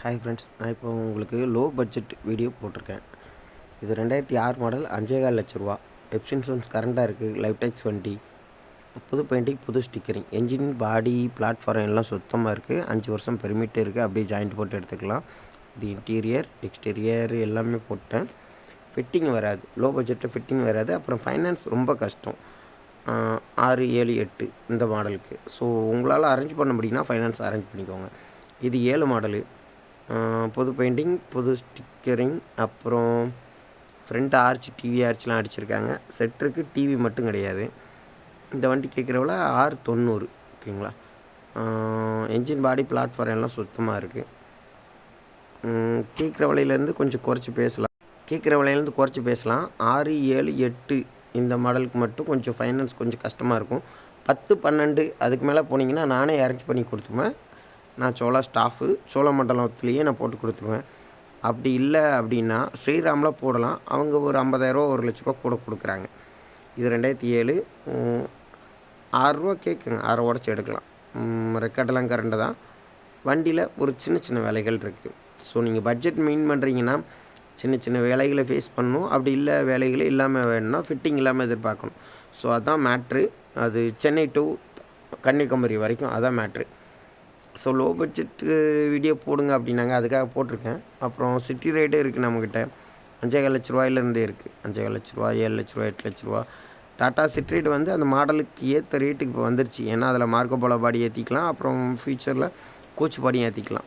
Hi friends நான் இப்போ உங்களுக்கு லோ பட்ஜெட் வீடியோ போட்டிருக்கேன். இது ரெண்டாயிரத்தி ஆறு மாடல் அஞ்சேகால் லட்ச ரூபா. எப்ஸ் இன்சூரன்ஸ் கரண்டாக இருக்குது லைஃப் டெக்ஸ் வண்டி புது பெயிண்டிங் புது ஸ்டிக்கரிங் என்ஜின் பாடி பிளாட்ஃபார்ம் எல்லாம் சுத்தமாக இருக்குது அஞ்சு வருஷம் பெர்மிட் இருக்குது அப்படியே ஜாயிண்ட் போட்டு எடுத்துக்கலாம். இது இன்டீரியர் எக்ஸ்டீரியர் எல்லாமே போட்டேன். ஃபிட்டிங் வராது. லோ பட்ஜெட்டில் ஃபிட்டிங் வராது. அப்புறம் ஃபைனான்ஸ் ரொம்ப கஷ்டம். ஆறு ஏழு எட்டு இந்த மாடலுக்கு ஸோ உங்களால் அரேஞ்ச் பண்ண முடியும்னா ஃபைனான்ஸ் அரேஞ்ச் பண்ணிக்கோங்க. இது ஏழு மாடலு புது பெயிண்டிங் புது ஸ்டிக்கரிங் அப்புறம் ஃப்ரண்ட் ஆர்ச் டிவி ஆர்ச்லாம் அடிச்சிருக்காங்க. செட்ருக்கு டிவி மட்டும் கிடையாது. இந்த வண்டி கேட்குறவள ஆறு தொண்ணூறு ஓகேங்களா? என்ஜின் பாடி பிளாட்ஃபார்ம் எல்லாம் சுத்தமாக இருக்குது கேட்குற விலையிலேருந்து கொஞ்சம் குறைச்சி பேசலாம். கேட்குற விலையிலேருந்து குறைச்சி பேசலாம். ஆறு ஏழு எட்டு இந்த மாடலுக்கு மட்டும் கொஞ்சம் ஃபைனான்ஸ் கொஞ்சம் கஷ்டமாக இருக்கும். பத்து பன்னெண்டு அதுக்கு மேலே போனீங்கன்னா நானே அரேஞ்ச் பண்ணி கொடுத்துருவேன். நான் சோழா ஸ்டாஃபு சோழமண்டலத்துலேயே நான் போட்டு கொடுத்துருவேன். அப்படி இல்லை அப்படின்னா ஸ்ரீராமில் போடலாம். அவங்க ஒரு ஐம்பதாயிரரூவா ஒரு லட்ச ரூபா கூட கொடுக்குறாங்க. இது ரெண்டாயிரத்தி ஏழு. ஆறுரூவா கேட்குங்க ஆறு உடச்சி எடுக்கலாம். ரெக்கார்டெல்லாம் கரண்டு தான். வண்டியில் ஒரு சின்ன சின்ன வேலைகள் இருக்குது ஸோ நீங்கள் பட்ஜெட் மெயின் பண்ணுறீங்கன்னா சின்ன சின்ன வேலைகளை ஃபேஸ் பண்ணணும். அப்படி இல்லை வேலைகளே இல்லாமல் வேணும்னா ஃபிட்டிங் இல்லாமல் எதிர்பார்க்கணும். ஸோ அதான் மேட்ரு அது சென்னை டு கன்னியாகுமரி வரைக்கும் அதான் matter so low budget video போடுங்க அப்படின்னாங்க. அதுக்காக போட்டிருக்கேன். அப்புறம் சிட்டி ரேட்டே இருக்குது நம்மக்கிட்ட அஞ்சேகால் லட்ச ரூபாயிலேருந்தே இருக்குது அஞ்சேகால் லட்ச ரூபா ஏழு லட்ச ரூபா எட்டு லட்ச ரூபா. டாட்டா சிட்ரேட் வந்து அந்த மாடலுக்கு ஏற்ற ரேட்டுக்கு இப்போ வந்துருச்சு. ஏன்னா அதில் மார்க்கோ போல பாடி ஏற்றிக்கலாம் அப்புறம் ஃப்யூச்சரில் கோச் பாடியும் ஏற்றிக்கலாம்